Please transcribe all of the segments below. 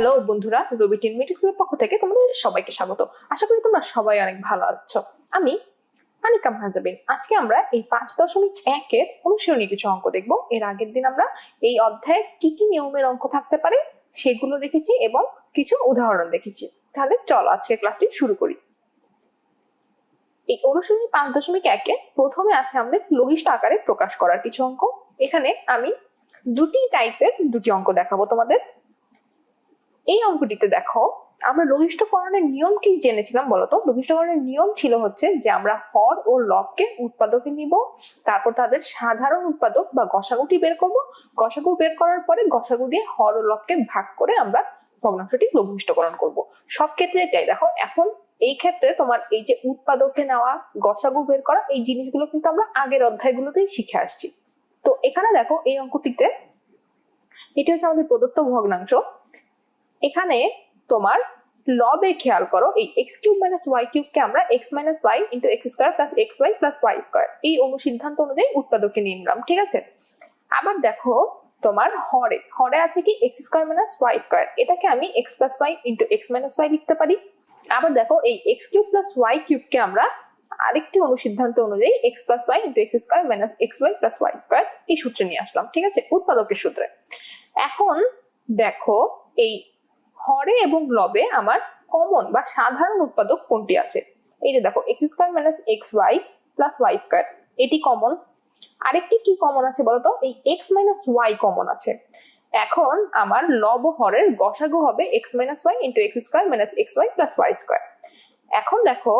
Hello বন্ধুরা, রবি tin মিটি স্কুলের পক্ষ থেকে তোমাদের সবাইকে স্বাগত। আশা করি তোমরা সবাই অনেক ভালো আছো। আমি আনিকা মাহাজাবিন। আজকে আমরা এই পাঁচ দশমিক একের অনুশীলনী কিছু অঙ্ক দেখব। এর আগের দিন আমরা এই অধ্যায়ে কি কি নিয়মের অঙ্ক থাকতে পারে সেগুলো দেখেছি এবং কিছু উদাহরণ দেখেছি। তাহলে চলো আজকে ক্লাসটি শুরু করি। এই অনুশীলনী পাঁচ দশমিক একে প্রথমে আছে আমাদের লঘিষ্ঠ আকারে প্রকাশ করার কিছু অঙ্ক। এখানে আমি দুটি টাইপের দুটি অঙ্ক দেখাবো তোমাদের। এই অঙ্কটিতে দেখো, আমরা লঘিষ্ঠকরণের নিয়ম কি জেনেছিলাম বলতো? লঘিষ্ঠকরণের নিয়ম ছিল হচ্ছে যে আমরা হর ও লবকে উৎপাদকে নিব, তারপর তাদের সাধারণ উৎপাদক বা গসাগুটি বের করব, গসাগু বের করার পরে গসাগু দিয়ে হর ও লবকে ভাগ করে আমরা ভগ্নাংশটি লঘিষ্ঠকরণ করব। সব ক্ষেত্রে তাই দেখো, এখন এই ক্ষেত্রে তোমার এই যে উৎপাদককে নেওয়া, গসাগু বের করা, এই জিনিসগুলো কিন্তু আমরা আগের অধ্যায়গুলোতেই শিখে আসছি। তো এখানে দেখো এই অঙ্কটিতে, এটি হচ্ছে আমাদের প্রদত্ত ভগ্নাংশ। এখানে তোমার লবে খেয়াল করো, এই এক্স কিউব মাইনাস ওয়াই কিউবকে আমরা x minus y into x square plus x y plus y square এই অনুসিদ্ধান্ত অনুযায়ী উৎপাদককে নিয়ে নিলাম, ঠিক আছে? আবার দেখো তোমার হরে হরে আছে কি? X square minus y square এটাকে আমি x plus y into x minus y লিখতে পারি। আবার দেখো এই এক্স কিউব প্লাস ওয়াই কিউবকে আমরা আরেকটি অনুসিদ্ধান্ত অনুযায়ী x plus y into x square minus x y plus y square এই সূত্রে নিয়ে আসলাম, ঠিক আছে? উৎপাদকের সূত্রে। এখন দেখো এই হরে এবং লবে আমার কমন বা সাধারণ উৎপাদক কোনটি আছে? এই যে দেখো x square minus x y plus y square এটি কমন আরেকটি কি কমন আছে বলতো এই এক্স মাইনাস ওয়াই কমন আছে। এখন আমার লব হরের গসাগু হবে x minus y into x square minus x y plus y square এখন দেখো,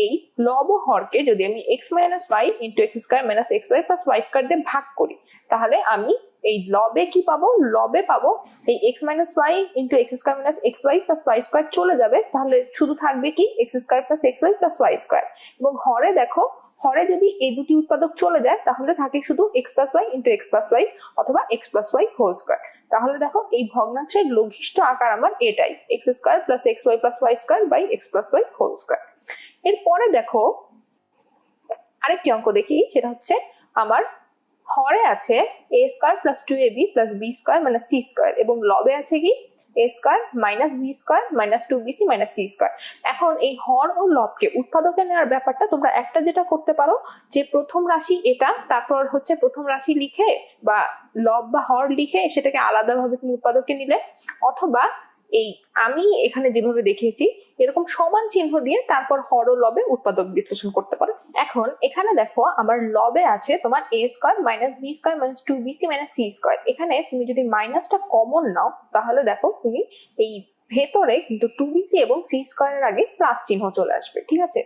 এই লব হরকে যদি আমি x minus y into x square minus x y plus y square দিয়ে ভাগ করি, তাহলে আমি এই লবে কি পাবো? লবে পাবো এই x minus y into x square minus x y plus y square চলে যাবে। তাহলে শুধু থাকবে কি? X square plus x y plus y square এবং হরে দেখো, হরে যদি এই দুটি উৎপাদক চলে যায়, তাহলে থাকে শুধু x plus y into x plus y অথবা x plus y whole square তাহলে দেখো, এই ভগ্নাংশের লঘিষ্ঠ আকার আমার এটাই। X square plus x y plus y square by x plus y whole square এরপরে দেখো, আরেকটি অঙ্ক দেখি, সেটা হচ্ছে আমার হরে আছে a square plus two a b plus b square মানে সি স্কোয়ার এবং লবে আছে কি? A square minus b square minus two b c minus c square এখন এই হর ও লবকে উৎপাদকে নেওয়ার ব্যাপারটা তোমরা একটা যেটা করতে পারো, যে প্রথম রাশি এটা, তারপর হচ্ছে প্রথম রাশি লিখে বা লব বা হর লিখে সেটাকে আলাদাভাবে তুমি উৎপাদকে নিলে, অথবা এই আমি এখানে যেভাবে দেখিয়েছি, এরকম সমান চিহ্ন দিয়ে তারপর হর লবে উৎপাদক বিশ্লেষণ করতে পারো। এখন এখানে দেখো আমার লবে আছে তোমার a square minus b square minus two b c minus c square এখানে তুমি যদি মাইনাসটা কমন নাও, তাহলে দেখো তুমি এই ভেতরে কিন্তু টু বি সি এবং সি স্কোয়ারের আগে প্লাস চিহ্ন চলে আসবে, ঠিক আছে?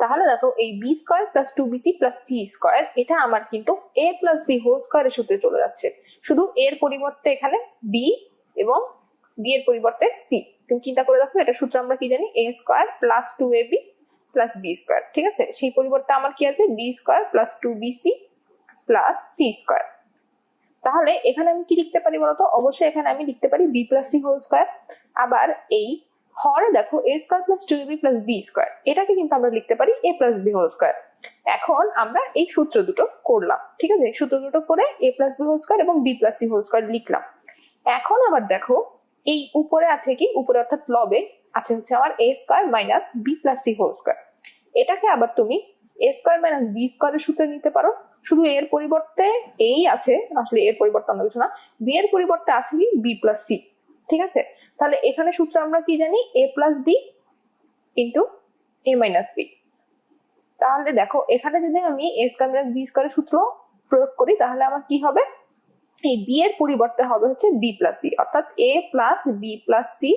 তাহলে দেখো এই b square plus two b c plus c square এটা আমার কিন্তু এ প্লাস বি হোল স্কোয়ারের সূত্রে চলে যাচ্ছে। শুধু এর পরিবর্তে এখানে বি এবং বি এর পরিবর্তে সি তুমি চিন্তা করে দেখো, এটা সূত্র আমরা কি জানি? A square plus two a b plus b square ঠিক আছে? সেই পরিবর্তে আমার কি আছে? B square plus two b c plus c square তাহলে এখানে আমি কি লিখতে পারি বলতো? অবশ্যই এখানে আমি লিখতে পারি b plus c whole square আবার এই হরে দেখো a square plus two b plus b square এটাকে কিন্তু আমরা লিখতে পারি a plus b whole square এখন আমরা এই সূত্র দুটো করলাম, ঠিক আছে? সূত্র দুটো করে a plus b whole square এবং b plus c whole square লিখলাম। এখন আবার দেখো এই উপরে আছে কি? উপরে অর্থাৎ লবে আছে হচ্ছে আমার a square minus b plus c whole square এটাকে আবার তুমি এ স্কোয়ার মাইনাস বি স্কোয়ারের সূত্রে নিতে পারো। শুধু এর পরিবর্তে এই আছে, আসলে এর পরিবর্তে অন্য কিছু না। বি এর পরিবর্তে আছে কি? বি প্লাস সি ঠিক আছে? তাহলে এখানে সূত্র আমরা কি জানি? A plus b into a minus b তাহলে দেখো, এখানে যদি আমি এ স্কোয়ার মাইনাস বি স্কোয়ারের সূত্র প্রয়োগ করি, তাহলে আমার কি হবে? এই বি এর পরিবর্তে হবে হচ্ছে বি প্লাস সি অর্থাৎ a plus b plus c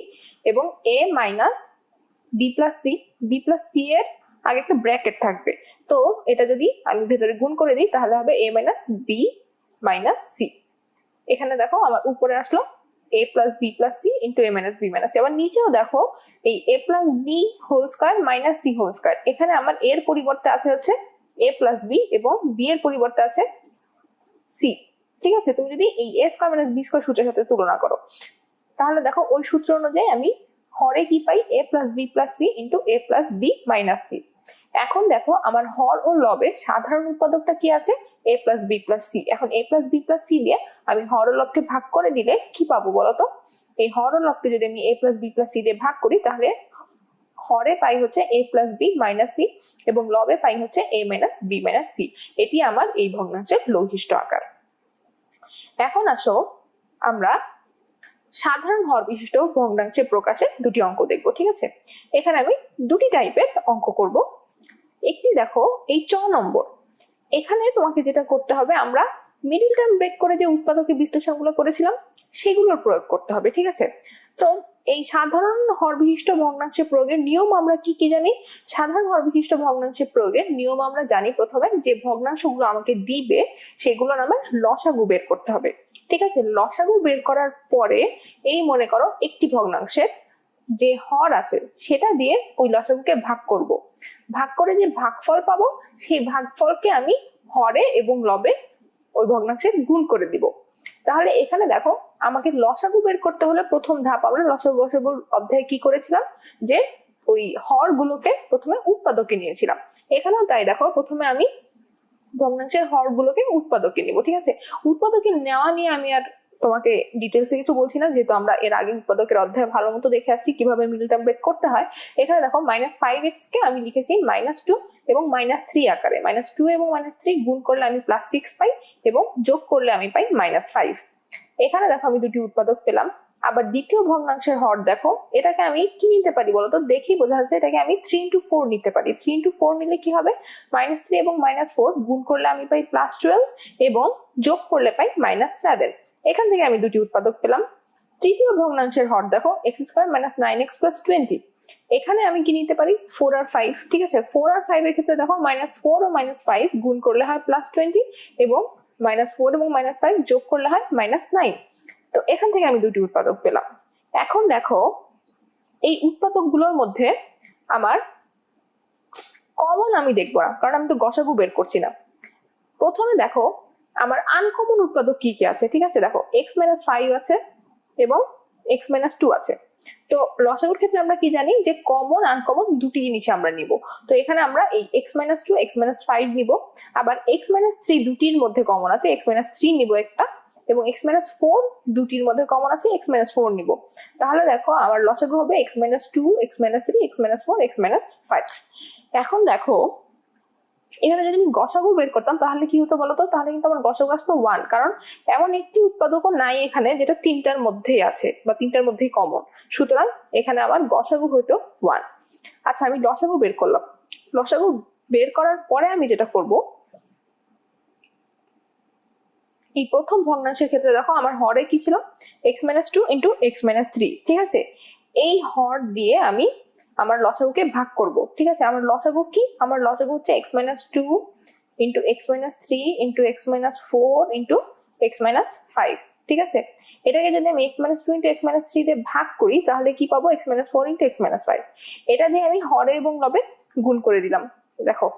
এবং a minus b plus c b plus c এর আগে একটা ব্র্যাকেট থাকবে। তো এটা যদি আমি ভেতরে গুণ করে দিই, তাহলে হবে a minus b minus c এখানে দেখো আমার উপরে আসলো a plus b plus c into a minus b minus c আবার নিচেও দেখো এই a plus b whole square minus c whole square এখানে আমার এর পরিবর্তে আছে হচ্ছে এ প্লাস বি এবং বি এর পরিবর্তে আছে সি ঠিক আছে? তুমি যদি এই a square minus b square সূত্রের সাথে তুলনা করো, তাহলে দেখো ওই সূত্র অনুযায়ী আমি হরে কি পাই? A plus b plus c into a plus b minus c এখন দেখো আমার হর ও লবে সাধারণ উৎপাদকটা কি আছে? A plus b plus c এখন a plus b plus c দিয়ে আমি হর ও লবকে ভাগ করে দিলে কি পাবো বলতো? এই হরলবকে যদি আমি a plus b plus c দিয়ে ভাগ করি, তাহলে হরে পাই হচ্ছে a plus b minus c এবং লবে পাই হচ্ছে a minus b minus c এটি আমার এই ভগ্নাংশের লৌহিষ্ট আকার। এখন আসো, আমরা সাধারণ ভর বিশিষ্ট ভগ্নাংশের প্রকাশে দুটি অঙ্ক দেখব, ঠিক আছে? এখানে আমি দুটি টাইপের অঙ্ক করব। একটি দেখো, এই চ নম্বর। এখানে তোমাকে যেটা করতে হবে, আমরা মিডিল টার্ম ব্রেক করে যে উৎপাদকের বিশ্লেষণগুলো করেছিলাম, সেগুলোর প্রয়োগ করতে হবে, ঠিক আছে? তো এই সাধারণ হর বিশিষ্ট ভগ্নাংশের প্রয়োগের নিয়ম আমরা কি কি জানি? সাধারণ হর বিশিষ্ট ভগ্নাংশের প্রয়োগের নিয়ম আমরা জানি প্রথমে যে ভগ্নাংশগুলো আমাকে দিবে সেগুলোর আমার লসাগু বের করতে হবে। ঠিক আছে? লসাগু বের করার পরে এই মনে করো একটি ভগ্নাংশের যে হর আছে, সেটা দিয়ে ওই লসাগুকে ভাগ করব। ভাগ করে যে ভাগফল পাবো, সেই ভাগফলকে আমি হরে এবং লবে ওই ভগ্নাংশে গুণ করে দিব। তাহলে এখানে দেখো আমাকে লসাগু বের করতে হলে প্রথম ধাপ আমরা লসাগু লসাগুর অধ্যায়ে কি করেছিলাম? যে ওই হর গুলোকে প্রথমে উৎপাদকে নিয়েছিলাম। এখানেও তাই দেখো, প্রথমে আমি ভগ্নাংশের হর গুলোকে উৎপাদকে নিব, ঠিক আছে? উৎপাদকে নেওয়া নিয়ে আমি আর তোমাকে ডিটেলসে কিছু বলছি না, যেহেতু আমরা এর আগে উৎপাদকের অধ্যায় ভালো মতো দেখে আসছি কীভাবে মিডল টার্ম ব্রেক করতে হয়। এখানে দেখো মাইনাস ফাইভ এক্স কে আমি লিখেছি মাইনাস টু এবং মাইনাস থ্রি আকারে। মাইনাস টু এবং মাইনাস থ্রি গুণ করলে আমি প্লাস সিক্স পাই এবং যোগ করলে আমি পাই মাইনাস ফাইভ এখানে দেখো আমি দুটি উৎপাদক পেলাম। আবার দ্বিতীয় ভগ্নাংশের হর দেখো, এটাকে আমি কি নিতে পারি বলতো? দেখেই বোঝা যাচ্ছে এটাকে আমি থ্রি ইন্টু ফোর নিতে পারি। থ্রি ইন্টু ফোর নিলে কি হবে? মাইনাস থ্রি এবং মাইনাস ফোর গুণ করলে আমি পাই প্লাস টুয়েলভ এবং যোগ করলে পাই মাইনাস সেভেন এখান থেকে আমি দুটি উৎপাদক পেলাম। তৃতীয় ভগ্নাংশের হর দেখো x square minus nine x plus twenty এখানে আমি কি নিতে পারি? ফোর আর ফাইভ ঠিক আছে? ফোর আর ফাইভ এর ক্ষেত্রে দেখো মাইনাস ফোর ও মাইনাস ফাইভ গুণ করলে হয় প্লাস টোয়েন্টি এবং মাইনাস ফোর এবং মাইনাস ফাইভ যোগ করলে হয় মাইনাস নাইন তো এখান থেকে আমি দুটি উৎপাদক পেলাম। এখন দেখো, এই উৎপাদকগুলোর মধ্যে আমার কমন আমি দেখব না, কারণ আমি তো গসাগু বের করছি না। প্রথমে দেখো, আমার আনকমন উৎপাদক কি কি আছে? ঠিক আছে, দেখো এক্স মাইনাস ফাইভ আছে এবং এক্স মাইনাস টু আছে তো লসাগুর ক্ষেত্রে আমরা কি জানি যে কমন আনকমন দুটি জিনিস আমরা নিব তো এখানে আমরা এই x minus two x minus five নিব আবার এক্স মাইনাস থ্রি দুটির মধ্যে কমন আছে এক্স মাইনাস থ্রি নিব একটা এবং এক্স মাইনাস ফোর দুটির মধ্যে কমন আছে এক্স মাইনাস ফোর নিব তাহলে দেখো আমার লসাগু হবে x minus two x minus three x minus four x minus five এখন দেখো এখানে যদি আমি গসাগু বের করতাম, তাহলে কি হতো বলতো? তাহলে কিন্তু আমার গসাগু আসতো ওয়ান কারণ এমন একটি উৎপাদকও নাই এখানে যেটা তিনটার মধ্যেই আছে বা তিনটার মধ্যেই কমন সুতরাং এখানে আমার গসাগু হইতো ওয়ান আচ্ছা আমি লসাগু বের করলাম। লসাগু বের করার পরে আমি যেটা করব, এই প্রথম ভগ্নাংশের ক্ষেত্রে দেখো আমার হরে কি ছিল? X minus two into x minus three ঠিক আছে? এই হর দিয়ে আমি আমার লসাগুকে ভাগ করব ঠিক আছে আমার লসাগু কি আমার লসাগু হচ্ছে x minus two into x minus three into x minus four into x minus five ঠিক আছে এটাকে যদি আমি x minus two into x minus three দিয়ে ভাগ করি তাহলে কি পাবো x minus four into x minus five এটা দিয়ে আমি হরে এবং লবে গুণ করে দিলাম দেখো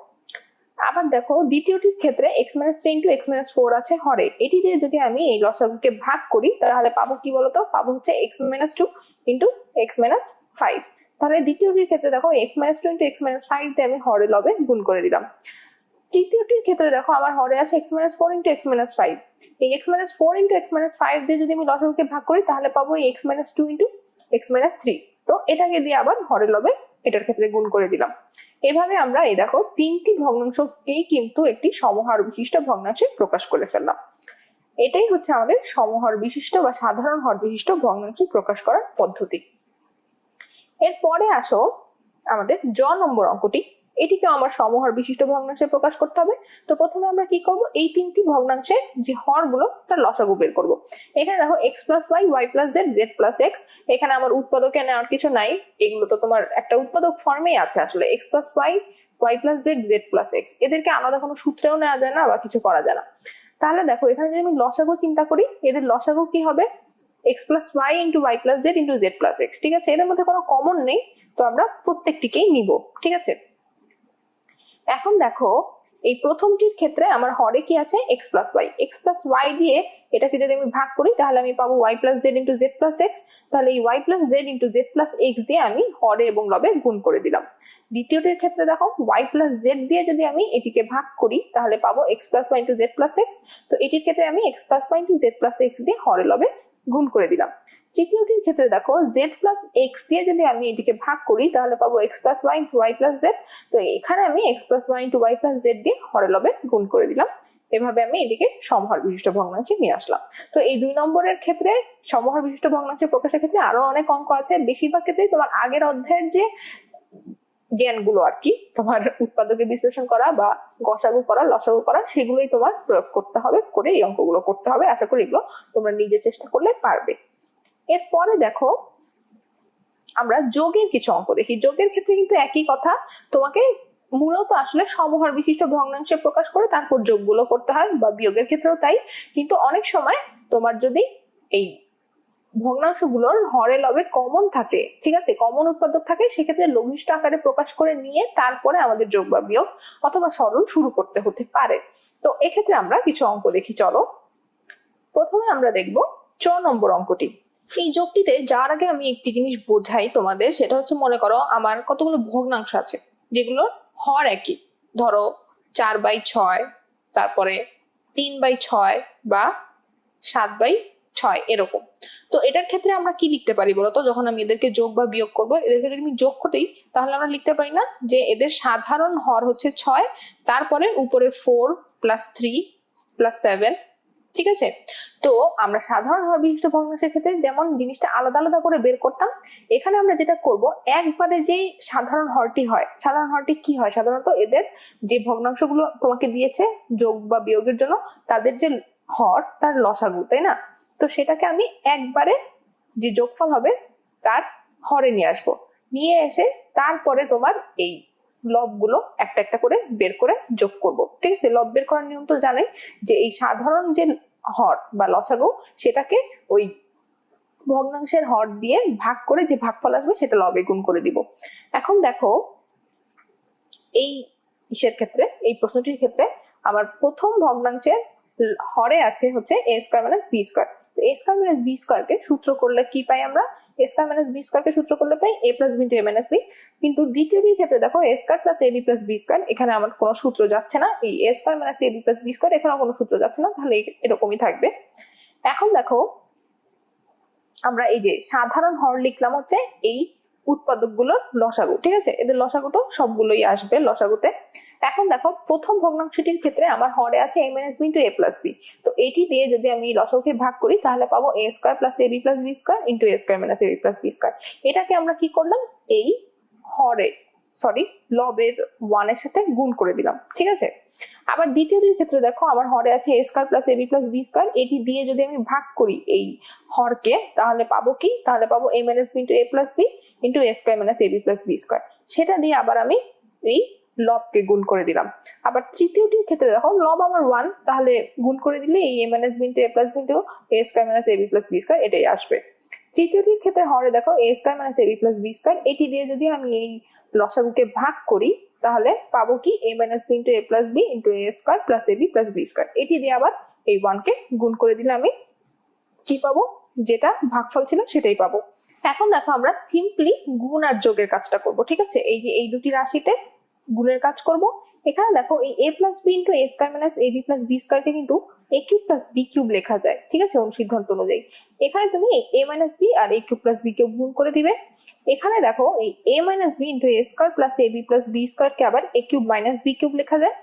আবার দেখো দ্বিতীয়টির ক্ষেত্রে x minus three into x minus four আছে হরে এটি দিয়ে যদি আমি এই লসাগুকে ভাগ করি তাহলে পাবো কি বলতো পাবো হচ্ছে x minus two into x minus five তাহলে দ্বিতীয়টির ক্ষেত্রে দেখো x minus two into x minus five দিয়ে আমি হরে লবে গুণ করে দিলাম। তৃতীয়টির ক্ষেত্রে দেখো আমার হরে আছে x minus four into x minus five এই x minus four into x minus five দিয়ে যদি আমি লসাগুকে ভাগ করি, তাহলে পাবো এই x minus two into x minus three তো এটাকে দিয়ে আবার হরে লবে এটার ক্ষেত্রে গুণ করে দিলাম। এভাবে আমরা এই দেখো তিনটি ভগ্নাংশকেই কিন্তু একটি সমহার বিশিষ্ট ভগ্নাংশে প্রকাশ করে ফেললাম। এটাই হচ্ছে আমাদের সমহার বিশিষ্ট বা সাধারণ হর বিশিষ্ট ভগ্নাংশে প্রকাশ করার পদ্ধতি। এরপরে আসো আমাদের জ নম্বর অঙ্কটি। এটিকে আমার সমহর বিশিষ্ট ভগ্নাংশে প্রকাশ করতে হবে। তো প্রথমে আমরা কি করব? এই তিনটি ভগ্নাংশে যে হরগুলো, তার লসাগু বের করব। এখানে দেখো x plus y y plus z z plus x এখানে আমার উৎপাদকে নেওয়ার কিছু নাই। এগুলো তো তোমার একটা উৎপাদক ফর্মেই আছে আসলে। X plus y y plus z z plus x এদেরকে আলাদা কোনো সূত্রেও নেওয়া যায় না বা কিছু করা যায় না। তাহলে দেখো, এখানে যদি আমি লসাগু চিন্তা করি, এদের লসাগু কি হবে? X plus y into y plus z into z plus x ঠিক আছে? এদের মধ্যে কোনো কমন নেই, তো আমরা প্রত্যেকটিকেই নিব, ঠিক আছে? এখন দেখো, এই প্রথমটির ক্ষেত্রে আমার হরে কি আছে? X plus y x plus y দিয়ে এটাকে যদি আমি ভাগ করি, তাহলে আমি পাবো y plus z into z plus x তাহলে এই y plus z into z plus x দিয়ে আমি হরে এবং লবে গুণ করে দিলাম। দ্বিতীয়টির ক্ষেত্রে দেখো ওয়াই প্লাস জেড দিয়ে যদি আমি এটিকে ভাগ করি, তাহলে পাবো x plus y to z plus x তো এটির ক্ষেত্রে আমি x plus y to z plus x দিয়ে হরে লবে গুণ করে দিলাম। তৃতীয়টির ক্ষেত্রে দেখো জেড প্লাস এক্স দিয়ে যদি আমি এটিকে ভাগ করি, তাহলে পাবো x plus y to y plus z তো এখানে আমি x plus y to y plus z দিয়ে হরে লবে গুণ করে দিলাম। এভাবে আমি এটিকে সমহর বিশিষ্ট ভগ্নাংশে নিয়ে আসলাম। তো এই দুই নম্বরের ক্ষেত্রে সমহর বিশিষ্ট ভগ্নাংশের প্রকাশের ক্ষেত্রে আরও অনেক অঙ্ক আছে। বেশিরভাগ ক্ষেত্রেই তোমার আগের অধ্যায়ের যে জ্ঞানগুলো আর কি, তোমার উৎপাদকের বিশ্লেষণ করা বা গসাগু করা, লসাগু করা, সেগুলোই তোমার প্রয়োগ করতে হবে, করে এই অঙ্কগুলো করতে হবে। আশা করি এগুলো তোমরা নিজে চেষ্টা করলে পারবে। এরপরে দেখো, আমরা যোগের কিছু অঙ্ক দেখি। যোগের ক্ষেত্রে কিন্তু একই কথা, তোমাকে মূলত আসলে সমহার বিশিষ্ট ভগ্নাংশে প্রকাশ করে তারপর যোগগুলো করতে হয়, বা বিয়োগের ক্ষেত্রেও তাই। কিন্তু অনেক সময় তোমার যদি এই ভগ্নাংশগুলোর হরে লবে কমন থাকে, ঠিক আছে? কমন উৎপাদক থাকে, সেক্ষেত্রে লঘিষ্ঠ আকারে প্রকাশ করে নিয়ে তারপরে আমাদের যোগ বা বিয়োগ অথবা সরল শুরু করতে হতে পারে। তো এক্ষেত্রে আমরা কিছু অঙ্ক দেখি, চলো। প্রথমে আমরা দেখব চ নম্বর অঙ্কটি। এই যোগটিতে যার আগে আমি একটি জিনিস বোঝাই তোমাদের, সেটা হচ্ছে মনে করো আমার কতগুলো ভগ্নাংশ আছে যেগুলো হর একই। ধরো চার বাই ছয়, তারপরে তিন বাই ছয় বা সাত বাই ছয়, এরকম। তো এটার ক্ষেত্রে আমরা কি লিখতে পারি বলতো? যখন আমি এদেরকে যোগ বা বিয়োগ করব, এদেরকে যদি আমি যোগ করি, তাহলে আমরা লিখতে পারি না যে এদের সাধারণ হর হচ্ছে ছয়, তারপরে উপরে four plus three plus seven ঠিক আছে? তো আমরা সাধারণ হর বিশিষ্ট ভগ্নাংশের ক্ষেত্রে যেমন জিনিসটা আলাদা আলাদা করে বের করতাম, এখানে আমরা যেটা করব, একবারে যে সাধারণ হরটি হয়, সাধারণ হরটি কি হয়? সাধারণত এদের যে ভগ্নাংশগুলো তোমাকে দিয়েছে যোগ বা বিয়োগের জন্য, তাদের যে হর, তার লসাগু, তাই না? তো সেটাকে আমি একবারে যে যোগফল হবে তার হরে নিয়ে আসব। নিয়ে এসে তারপরে তোমার এই লবগুলো একটা একটা করে বের করে যোগ করব। ঠিক আছে? লব বের করার নিয়ম তো জানাই যে এই সাধারণ যে হর বা লসাগু সেটাকে ওই ভগ্নাংশের হর দিয়ে ভাগ করে যে ভাগফল আসবে সেটা লবে গুণ করে দিব। এখন দেখো, এই ইসের ক্ষেত্রে, এই প্রশ্নটির ক্ষেত্রে আমার প্রথম ভগ্নাংশের হরে আছে হচ্ছে a square minus b square তো এ স্কোয়ার মাইনাস বি স্কোয়ারকে সূত্র করলে কি পাই আমরা? এ স্কোয়ার মাইনাস বি স্কোয়ারকে সূত্র করলে পাই? A plus b a minus b কিন্তু দ্বিতীয়টির ক্ষেত্রে দেখো a square plus a b plus b square এখানে আমার কোনো সূত্র যাচ্ছে না। এই a square minus a b plus b square এখানেও কোনো সূত্র যাচ্ছে না, তাহলে এরকমই থাকবে। এখন দেখো, আমরা এই যে সাধারণ হর লিখলাম হচ্ছে এই উৎপাদকগুলোর লসাগু, ঠিক আছে? এদের লসাগু তো সবগুলোই আসবে লসাগুতে। এখন দেখো, প্রথম ভগ্নাংশটির ক্ষেত্রে আমার হরে আছে a minus b into a plus b তো এটি দিয়ে যদি আমি লসাগুকে ভাগ করি, তাহলে পাবো a square plus a b plus b square into a square minus a b plus b square এটাকে আমরা কি করলাম? এই হরে সরি লবের ওয়ানের সাথে গুণ করে দিলাম, ঠিক আছে? আবার দ্বিতীয়টির ক্ষেত্রে দেখো, আমার হরে আছে a square plus a b plus b square এটি দিয়ে যদি আমি ভাগ করি এই হরকে, তাহলে পাবো কি? তাহলে পাবো a minus b into a plus b into a square minus a b plus b square সেটা দিয়ে আবার আমি এই লবকে গুণ করে দিলাম। আবার তৃতীয়টির ক্ষেত্রে দেখো লব আমার ওয়ান তাহলে গুণ করে দিলে এই a minus b into a plus b into a square minus a b plus b square এটাই আসবে। তৃতীয়টির ক্ষেত্রে হরে দেখো a square minus a b plus b square এটি দিয়ে যদি আমি এই লসাগুকে ভাগ করি, তাহলে পাবো কি? A minus b into a plus b into a square plus a plus b square এটি দিয়ে আবার এই ওয়ানকে গুণ করে দিলে আমি কি পাবো? যেটা ভাগফল ছিল সেটাই পাবো। এখন দেখো আমরা সিম্পলি গুণ আর যোগের কাজটা করব, ঠিক আছে? এই যে এই দুটি রাশিতে গুণের কাজ করব। এখানে দেখো এই a plus b into a square minus a b plus b স্কোয়ারকে কিন্তু a cube plus b cube লেখা যায়, ঠিক আছে? অনুসিদ্ধান্ত অনুযায়ী। এখানে তুমি এ minus B R a cube plus b cube গুণ করে দিবে। এখানে দেখো এই a minus b into a square plus a b plus b স্কোয়ারকে আবার a cube minus b cube লেখা যায়।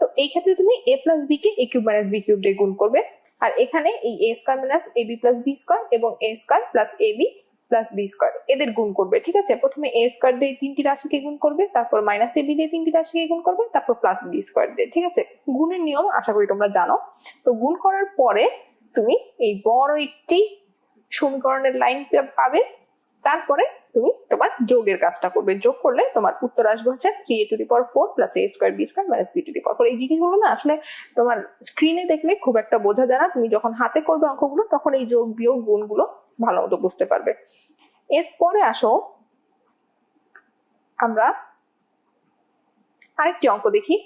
তো এই ক্ষেত্রে তুমি এ plus B K a cube minus b cube দিয়ে গুণ করবে। আর এখানে এই a square minus a b plus b square এবং a square plus a b plus b square এদের গুণ করবে, ঠিক আছে? প্রথমে এ স্কোয়ার দিয়ে তিনটি রাশিকে গুণ করবে, তারপর মাইনাস এ বি দিয়ে তিনটি রাশিকে গুণ করবে, তারপর প্লাস বি স্কোয়ার দিয়ে, ঠিক আছে? গুণের নিয়ম আশা করি তোমরা জানো। তো গুণ করার পরে তুমি এই বড় একটি সমীকরণের লাইন পাবে, তারপরে তুমি তোমার যোগের কাজটা করবে। যোগ করলে তোমার উত্তর আসবে হচ্ছে three a to the power four plus a square b square minus b to the power four এই জিনিসগুলো না আসলে তোমার স্ক্রিনে দেখলে খুব একটা বোঝা যায় না। তুমি যখন হাতে করবে অঙ্কগুলো তখন এই যোগ বিয়োগ গুণগুলো ভালো মতো বুঝতে পারবে। এরপরে আসো আমরা আরেকটি অঙ্ক দেখি।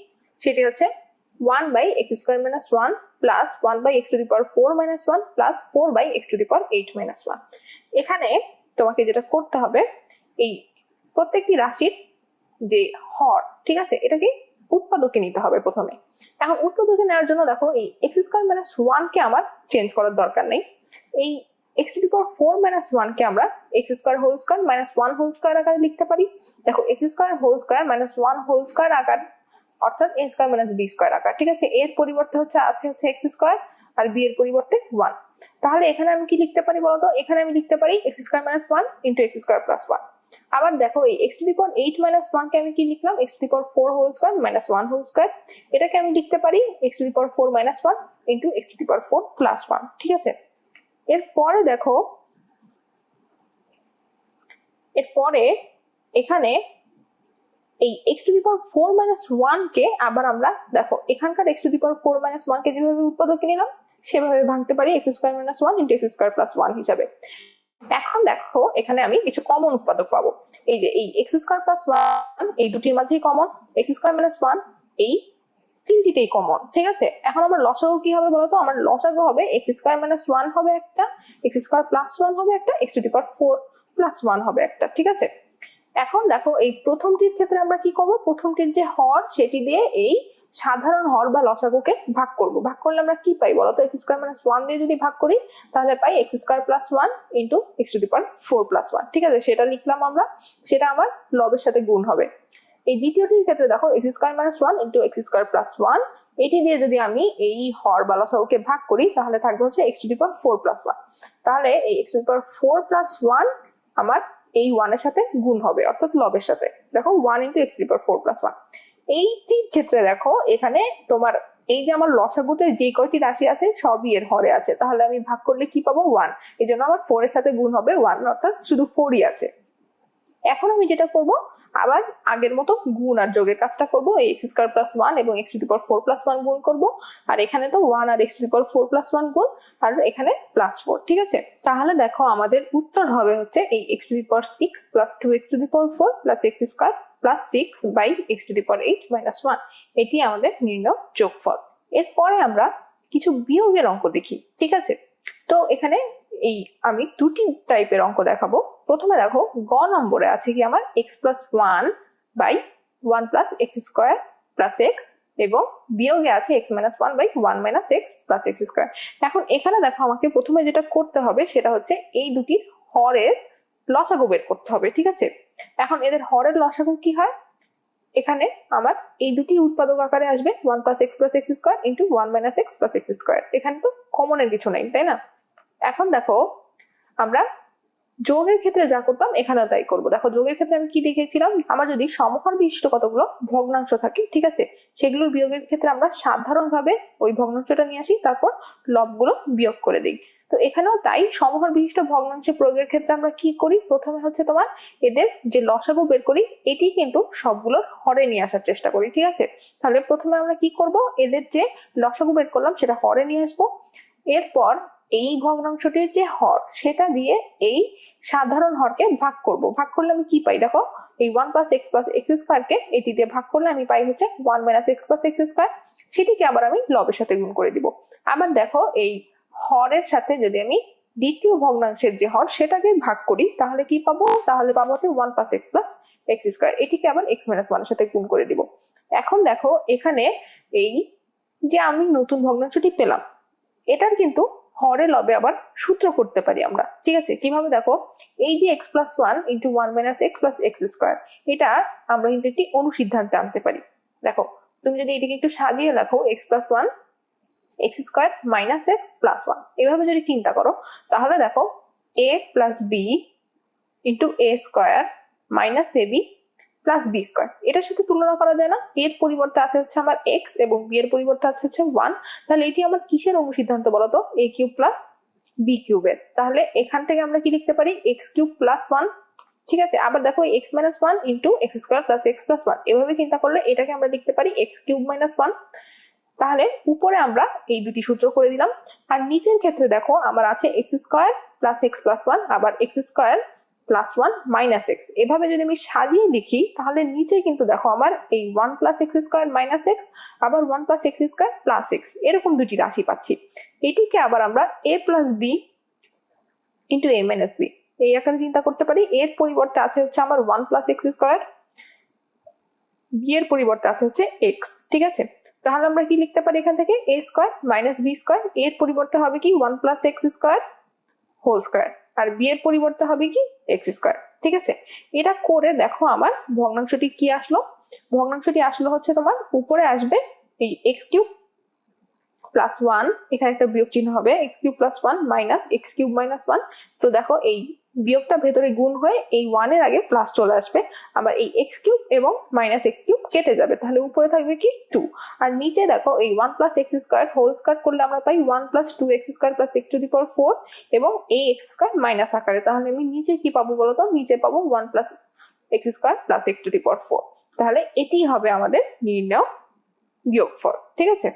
সেটি হচ্ছে one by x square minus one plus one by x to the power four minus one plus four by x to the power eight minus one এখানে তোমাকে যেটা করতে হবে, এই প্রত্যেকটি রাশির যে হর, ঠিক আছে, এটাকে উৎপাদকে নিতে হবে প্রথমে। এখন উৎপাদকে নেওয়ার জন্য দেখো, এই এক্স স্কোয়ার মাইনাস ওয়ানকে আমার চেঞ্জ করার দরকার নেই। এই x to power four minus ওয়ানকে আমরা x square whole square minus one whole square আকারে লিখতে পারি। দেখো x square whole square minus one whole square আকার, অর্থাৎ a square minus b square আকার, ঠিক আছে? এর পরিবর্তে হচ্ছে, আছে হচ্ছে এক্স স্কোয়ার আর বি এর পরিবর্তে ওয়ান তাহলে এখানে আমি কি লিখতে পারি বলতো? এখানে আমি লিখতে পারি x square minus one into x square plus one আবার দেখো এই x to the power eight minus ওয়ানকে আমি কি লিখলাম? X to the power four whole square minus one whole square এটাকে আমি লিখতে পারি x to the power four minus one into x to the power four plus one ঠিক আছে? এরপরে দেখো, এরপরে এখানে এই x to the power four minus ওয়ানকে আবার আমরা দেখো, এখানকার x to the power four minus ওয়ানকে যেভাবে উৎপাদকে নিলাম সেভাবে ভাঙতে পারি x square minus one into x square plus one হিসাবে। এখন দেখো, এখানে আমি কিছু কমন উৎপাদক পাবো। এই যে, এই এক্স স্কোয়ার প্লাস ওয়ান এই দুটির মাঝেই common x square minus one এই তিনটিতেই কমন ঠিক আছে? এখন আমার লসাগু কি হবে বলতো? আমার লসাগু হবে এক্স স্কোয়ার মাইনাস ওয়ান হবে একটা এক্স স্কোয়ার প্লাস ওয়ান হবে একটা x to the power four plus one হবে একটা, ঠিক আছে? এখন দেখো, এই প্রথমটির ক্ষেত্রে আমরা কি করব? প্রথমটির যে হর, সেটি দিয়ে এই সাধারণ হর বা লসাগুকে ভাগ করব। ভাগ করলে আমরা কি পাই বলতো? এক্স স্কোয়ার মাইনাস ওয়ান দিয়ে যদি ভাগ করি, তাহলে পাই x square plus one into x to the power four plus one. ঠিক আছে? সেটা লিখলাম আমরা। সেটা আমার লবের সাথে গুণ হবে। এই দ্বিতীয়টির ক্ষেত্রে দেখো, x square minus one into x square plus one. এটি দিয়ে যদি আমি এই হর বা লসাগুকে ভাগ করি, তাহলে থাকবে হচ্ছে x to the power four plus one. তাহলে এই x to the power four plus one আমার এই ওয়ানের সাথে গুণ হবে, অর্থাৎ লবের সাথে। দেখো, one into x to the power four plus one. এইটির ক্ষেত্রে দেখো, এখানে তোমার এই যে আমার লসাগুতে যে কয়টি রাশি আছে, সবই এর হরে আছে। তাহলে আমি ভাগ করলে কি পাবো? ওয়ান এই জন্য আমার ফোর এর সাথে গুণ হবে ওয়ান অর্থাৎ শুধু ফোরই আছে। এখন আমি যেটা করব, আবার আগের মতো গুণ আর যোগের কাজটা করব। এই এক্স স্কোয়ার প্লাস ওয়ান এবং x to four plus one গুণ করব। আর এখানে তো one R x to four plus one গুণ, আর এখানে প্লাস ফোর ঠিক আছে? তাহলে দেখো, আমাদের উত্তর হবে হচ্ছে এই x to the six plus two x to four plus x square plus six by x to the power eight minus one এটি আমাদের নির্ণয় যোগফল। এরপরে আমরা কিছু বিয়োগের অঙ্ক দেখি, ঠিক আছে? তো এখানে এই আমি দুটি টাইপের অঙ্ক দেখাবো। প্রথমে দেখো, গ নম্বরে আছে কি আমার x plus one by one plus x square plus x এবং বিয়োগে আছে x minus one by one minus x plus x square এখন এখানে দেখো, আমাকে প্রথমে যেটা করতে হবে সেটা হচ্ছে এই দুটির হরের লসাগু বের করতে হবে, ঠিক আছে? এখন এদের হরের লসাগু কি হয়? এখানে আমার এই দুটি উৎপাদক আকারে আসবে one plus x plus x square into one minus x plus x square এখানে তো কমনের কিছু নেই, তাই না? এখন দেখো, আমরা যোগের ক্ষেত্রে যা করতাম, এখানেও তাই করব। দেখো, যোগের ক্ষেত্রে আমি কি দেখেছিলাম আমার যদি সমহর বিশিষ্ট কতগুলো ভগ্নাংশ থাকে, ঠিক আছে? সেগুলোর বিয়োগের ক্ষেত্রে আমরা সাধারণভাবে ওই ভগ্নাংশটা নিয়ে আসি, তারপর লবগুলো বিয়োগ করে দিই। তো এখানেও তাই সমহর বিশিষ্ট ভগ্নাংশের প্রয়োগের ক্ষেত্রে আমরা কি করি? প্রথমে হচ্ছে তোমার এদের যে লসাগু বের করি, এটি কিন্তু সবগুলোর হরে নিয়ে আসার চেষ্টা করি, ঠিক আছে? তাহলে প্রথমে আমরা কি করব? এদের যে লসাগু বের করলাম, সেটা হরে নিয়ে আসব। এরপর এই ভগ্নাংশটির যে হর, সেটা দিয়ে এই সাধারণ হরকে ভাগ করব। ভাগ করলে আমি কি পাই? দেখো, এই one plus x plus x স্কোয়ারকে এটি দিয়ে ভাগ করলে আমি পাই হচ্ছে one minus x plus x square সেটিকে আবার আমি লবের সাথে গুণ করে দিব। আবার দেখো, এই হরের সাথে যদি আমি দ্বিতীয় ভগ্নাংশের যে হর সেটাকে ভাগ করি, তাহলে কি পাবো? তাহলে পাবো হচ্ছে one plus x plus x square এটিকে আবার এক্স মাইনাস ওয়ানের সাথে গুণ করে দিব। এখন দেখো, এখানে এই যে আমি নতুন ভগ্নাংশটি পেলাম, এটার কিন্তু হরে লবে আবার সূত্র করতে পারি আমরা। ঠিক আছে? কীভাবে দেখো? এই যে x plus one into one minus x plus x square এটা আমরা কিন্তু একটি অনুসিদ্ধান্তে আনতে পারি। দেখো, তুমি যদি এটাকে একটু সাজিয়ে লেখো x plus one x square minus x plus one. এভাবে যদি চিন্তা করো, তাহলে দেখো a plus b into a square minus a b plus b square. এটার সাথে তুলনা করা যায় না। এর পরিবর্তে আছে হচ্ছে আমার এক্স এবং বি এর পরিবর্তে আছে হচ্ছে ওয়ান। তাহলে এটি আমার কিসের অনুসিদ্ধান্ত বলতো? এ কিউব প্লাস বি কিউবের। তাহলে এখান থেকে আমরা কি লিখতে পারি? X cube plus one. ঠিক আছে? আবার দেখো x minus one into x square plus x plus one. এভাবে চিন্তা করলে এটাকে আমরা লিখতে পারি এক্স কিউব মাইনাস ওয়ান। তাহলে উপরে আমরা এই দুটি সূত্র করে দিলাম। আর নিচের ক্ষেত্রে দেখো আমার আছে x square plus x plus one আবার x square plus one minus x এভাবে যদি আমি সাজিয়ে লিখি, তাহলে নিচে কিন্তু দেখো আমার এই one plus x square minus x আবার one plus x square plus x এরকম দুটি রাশি পাচ্ছি। এটিকে আবার আমরা a plus b into a minus b এই আকারে চিন্তা করতে পারি, এর পরিবর্তে আছে হচ্ছে আমার one plus x square b এর পরিবর্তে আছে হচ্ছে এক্স ঠিক আছে? তাহলে আমরা কি লিখতে পারি এখান থেকে? A square minus b square এর পরিবর্তে হবে কি? One plus x square whole square আর বি এর পরিবর্তে হবে কি? এক্স স্কোয়ার ঠিক আছে? এটা করে দেখো আমার ভগ্নাংশটি কি আসলো? ভগ্নাংশটি আসলো হচ্ছে তোমার উপরে আসবে এই এক্স কিউব প্লাস ওয়ান এখানে একটা বিয়োগ চিহ্ন হবে x cube plus one minus x cube minus one তো দেখো এই বিয়োগটা ভেতরে গুণ হয়ে এই ওয়ানের আগে প্লাস চলে আসবে। আবার এই এক্স কিউব এবং মাইনাস এক্স কিউব কেটে যাবে। তাহলে উপরে থাকবে কি টু আর নিচে দেখো এই one plus x square whole square করলে আমরা পাই one plus two x square plus x to the power four এবং এই এক্স স্কোয়ার মাইনাস আকারে। তাহলে আমি নিচে কি পাবো বলতো নিচে পাবো one plus x square plus x to the power four তাহলে এটি হবে আমাদের নির্ণয় বিয়োগফল, ঠিক আছে?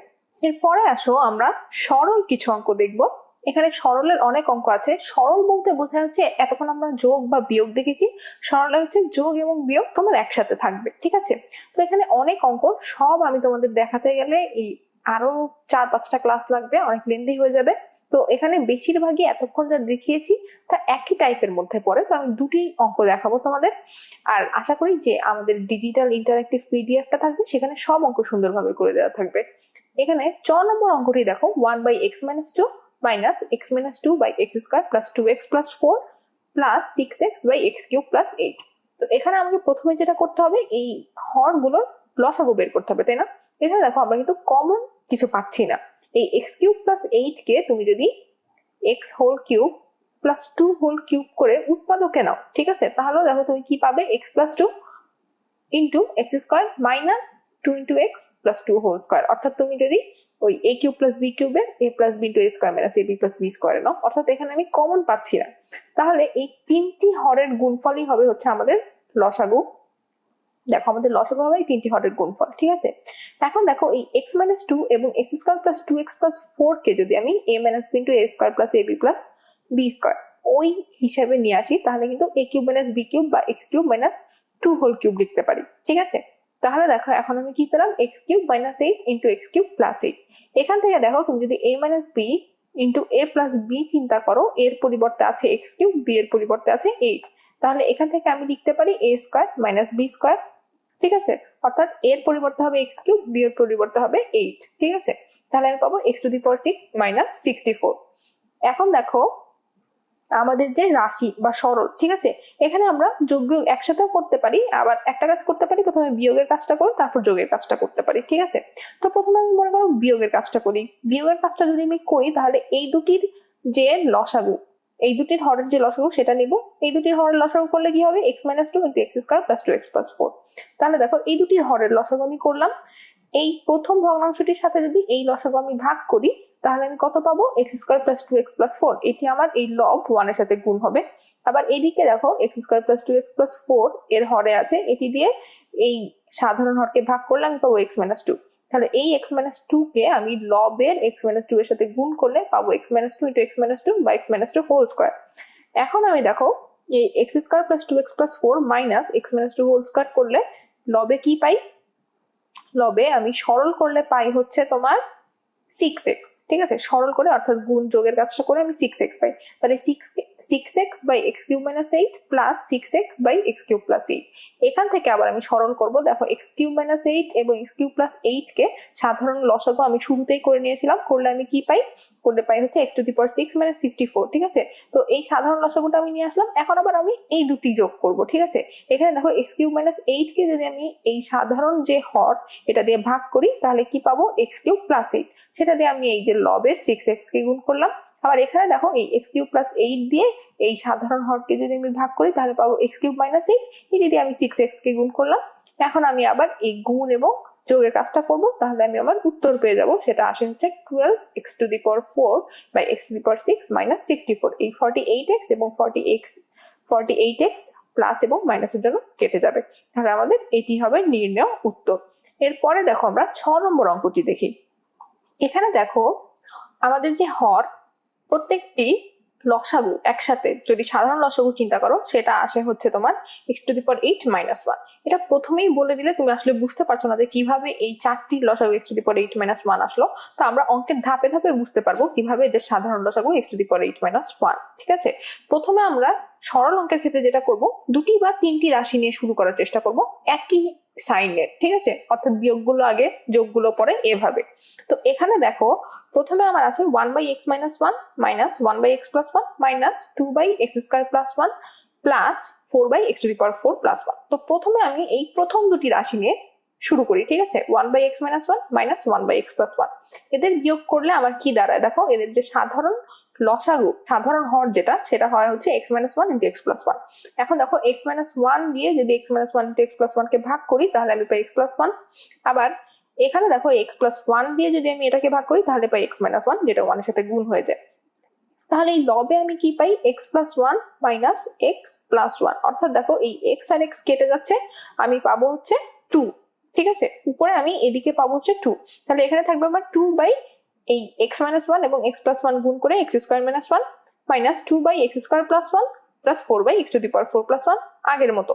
এরপরে আসো আমরা সরল কিছু অঙ্ক দেখব। এখানে সরলের অনেক অঙ্ক আছে। সরল বলতে বোঝা যাচ্ছে এতক্ষণ আমরা যোগ বা বিয়োগ দেখেছি। সরল হচ্ছে যোগ এবং বিয়োগ তোমার একসাথে থাকবে, ঠিক আছে? তো এখানে অনেক অঙ্ক, সব আমি তোমাদের দেখাতে গেলে এই আরও চার, পাঁচটা ক্লাস লাগবে, অনেক লেন্দি হয়ে যাবে। তো এখানে বেশিরভাগই এতক্ষণ যা দেখিয়েছি তা একই টাইপের মধ্যে পড়ে। তো আমি দুটি অঙ্ক দেখাবো তোমাদের। আর আশা করি যে আমাদের ডিজিটাল ইন্টারাক্টিভ পিডিএফটা থাকবে, সেখানে সব অঙ্ক সুন্দরভাবে করে দেওয়া থাকবে। এখানে চ নম্বর অঙ্কটি দেখো one by x minus two minus two by x square plus two x plus four plus six x by x cube plus eight তো এখানে আমাকে প্রথমে যেটা করতে হবে, এই হরগুলোর লসাগু বের করতে হবে, তাই না? এখানে দেখো আমরা কিন্তু কমন কিছু পাচ্ছি না। এই এক্স কিউব প্লাস এইট কে তুমি যদি x whole cube plus two whole cube করে উৎপাদকে নাও, ঠিক আছে? তাহলেও দেখো তুমি কি পাবে? X plus two into x square minus two into x plus two whole square অর্থাৎ তুমি যদি ওই এ cube plus b কিউবে a plus b into a square minus a b plus b স্কোয়ারে নাও, অর্থাৎ এখানে আমি কমন পাচ্ছি না। তাহলে এই তিনটি হরের গুণফলই হবে হচ্ছে আমাদের লসাগু। দেখো আমাদের লসাগু হবে এই তিনটি হরের গুণফল, ঠিক আছে? এখন দেখো এই এক্স মাইনাস টু এবং x square plus two x plus four কে যদি আমি a minus b into a square plus a b plus b square ওই হিসাবে নিয়ে আসি, তাহলে কিন্তু a cube minus b cube বা x cube minus two whole cube লিখতে পারি, ঠিক আছে? তাহলে দেখো, এখন আমি কি পেলাম? X cube minus eight into x cube plus eight এখান থেকে দেখো, তুমি যদি a minus b into a plus b চিন্তা করো, এর পরিবর্তে আছে এক্স কিউব বি এর পরিবর্তে আছে এইট তাহলে এখান থেকে আমি লিখতে পারি a square minus b square ঠিক আছে? অর্থাৎ এর পরিবর্তে হবে এক্স কিউব বি এর পরিবর্তে হবে এইট ঠিক আছে? তাহলে আমি পাবো x to the power six minus sixty four এখন দেখো আমাদের যে রাশি বা সরল, ঠিক আছে? এখানে আমরা যোগ বিয়োগ একসাথেও করতে পারি, আবার একটা কাজ করতে পারি, প্রথমে বিয়োগের কাজটা করো তারপর যোগের কাজটা করতে পারি, ঠিক আছে? তো প্রথমে আমি মনে করো বিয়োগের কাজটা করি। বিয়োগের কাজটা যদি আমি করি, তাহলে এই দুটির যে লসাগু, এই দুটির হরের যে লসাগু, সেটা নিব। এই দুটির হরের লসাগু করলে কি হবে? X minus two into x square plus two x plus four তাহলে দেখো, এই দুটির হরের লসাগু আমি করলাম। এই প্রথম ভগ্নাংশটির সাথে যদি এই লসাগু আমি ভাগ করি তাহলে আমি কত পাবো? X square plus two x plus four এটি আমার এই লব ওয়ানের সাথে গুণ হবে। আবার এদিকে দেখো x square plus two x plus four এর হরে আছে। এটি দিয়ে এই সাধারণ হরকে ভাগ করলে আমি পাবো এক্স মাইনাস টু তাহলে এই এক্স মাইনাস টু কে আমি লবের এক্স মাইনাস টু এর সাথে গুণ করলে পাবো x minus two into x minus two বা x minus two whole square এখন আমি দেখো, এই x square plus two x plus four minus x minus two whole square করলে লবে কি পাই? লবে আমি সরল করলে পাই হচ্ছে তোমার সিক্স এক্স ঠিক আছে? সরল করে অর্থাৎ গুণ যোগের কাজটা করে আমি সিক্স এক্স পাই। তাহলে six six x by x cube minus eight plus six x by x cube plus eight এখান থেকে আবার আমি সরল করব। দেখো এক্স কিউব মাইনাস এইট এবং এক্স কিউব প্লাস এইটকে সাধারণ লসাগু আমি শুরুতেই করে নিয়েছিলাম। করলে আমি কি পাই? করলে পাই হচ্ছে x to the power six minus sixty four ঠিক আছে? তো এই সাধারণ লসাগুটা আমি নিয়ে আসলাম। এখন আবার আমি এই দুটি যোগ করব, ঠিক আছে? এখানে দেখো এক্স কিউব মাইনাস এইটকে যদি আমি এই সাধারণ যে হর, এটা দিয়ে ভাগ করি, তাহলে কি পাবো? এক্স কিউব প্লাস এইট সেটা দিয়ে আমি এই যে লবের সিক্স এক্স কে গুণ করলাম। আবার এখানে দেখো এই এক্স কিউব প্লাস এইট দিয়ে এই সাধারণ হরকে যদি আমি ভাগ করি, তাহলে পাবো এক্স কিউব মাইনাস এইট এটি দিয়ে আমি সিক্স এক্স কে গুণ করলাম। এখন আমি আবার এই গুণ এবং যোগের কাজটা করব, তাহলে আমি আমার উত্তর পেয়ে যাব। সেটা আসে হচ্ছে twelve x to the power four by x to the power six minus sixty four এই ফর্টি এইট এক্স এবং forty x forty eight x plus এবং মাইনাসের জন্য কেটে যাবে। তাহলে আমাদের এটি হবে নির্ণয় উত্তর। এরপরে দেখো আমরা ছ নম্বর অঙ্কটি দেখি। এখানে দেখো আমাদের যে হর, প্রত্যেকটি লসাগু একসাথে, যদি সাধারণ লসাগু চিন্তা করো, সেটা আসে হচ্ছে তোমার x to the power eight minus one এটা প্রথমেই বলে দিলে তুমি আসলে বুঝতে পারছ না যে কীভাবে এই চারটি লসাগু x to the power eight minus one আসলো। তো আমরা অঙ্কের ধাপে ধাপে বুঝতে পারব কীভাবে এদের সাধারণ লসাগু x to the power eight minus one ঠিক আছে? প্রথমে আমরা সরল অঙ্কের ক্ষেত্রে যেটা করব, দুটি বা তিনটি রাশি নিয়ে শুরু করার চেষ্টা করব একই সাইনের ঠিক আছে? অর্থাৎ বিয়োগগুলো আগে, যোগগুলো পরে এভাবে। তো এখানে দেখো, প্রথমে আমার আছে one by x minus one minus one by x plus one minus two by x square plus one plus four by x to the power four plus one তো প্রথমে আমি এই প্রথম দুটি রাশি নিয়ে শুরু করি, ঠিক আছে? One by x minus one minus one by x plus one এদের বিয়োগ করলে আমার কি দাঁড়ায়? দেখো, এদের যে সাধারণ লসাগু, সাধারণ হর যেটা, সেটা হয় হচ্ছে x minus one into x plus one এখন দেখো এক্স মাইনাস ওয়ান দিয়ে যদি x minus one into x plus ওয়ানকে ভাগ করি, তাহলে আমি পাই এক্স প্লাস ওয়ান আবার এখানে দেখো এক্স প্লাস ওয়ান দিয়ে যদি আমি এটাকে ভাগ করি, তাহলে পাই এক্স মাইনাস ওয়ান যেটা ওয়ানের সাথে গুণ হয়ে যায়। তাহলে এই লবে আমি কি পাই? X plus one minus x plus one অর্থাৎ দেখো এই এক্স আর এক্স কেটে যাচ্ছে, আমি পাবো হচ্ছে টু ঠিক আছে? উপরে আমি এদিকে পাবো হচ্ছে টু তাহলে এখানে থাকবে আমার টু বাই এই এক্স মাইনাস ওয়ান এবং এক্স প্লাস ওয়ান গুণ করে x square minus one minus two by x square plus one plus four by x to the power four plus one আগের মতো।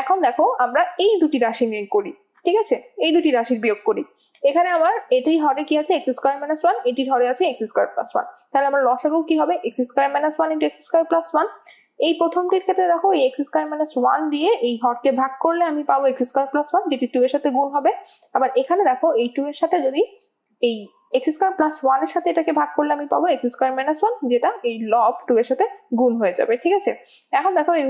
এখন দেখো আমরা এই দুটি রাশি নিয়ে করি। ঠিক আছে? এই দুটি রাশির বিয়োগ করি। এখানে আমার এটির হরে কি আছে? এক্স স্কোয়ার মাইনাস ওয়ান, এটির হরে আছে এক্স স্কোয়ার প্লাস ওয়ান। তাহলে আমার লসাগু কি হবে? X square minus one into x square plus one. এই প্রথমটির ক্ষেত্রে দেখো, এই এক্স স্কোয়ার মাইনাস ওয়ান দিয়ে এই হরকে ভাগ করলে আমি পাবো এক্স স্কোয়ার প্লাস ওয়ান, যেটি টু এর সাথে গুণ হবে। আবার এখানে দেখো, এই টু এর সাথে যদি এই এক্স স্কোয়ার প্লাস ওয়ানের সাথে এটাকে ভাগ করলে আমি পাবো এক্স স্কোয়ার মাইনাস ওয়ান, যেটা এই লব টু এর সাথে গুণ হয়ে যাবে, ঠিক আছে? এখন দেখো এই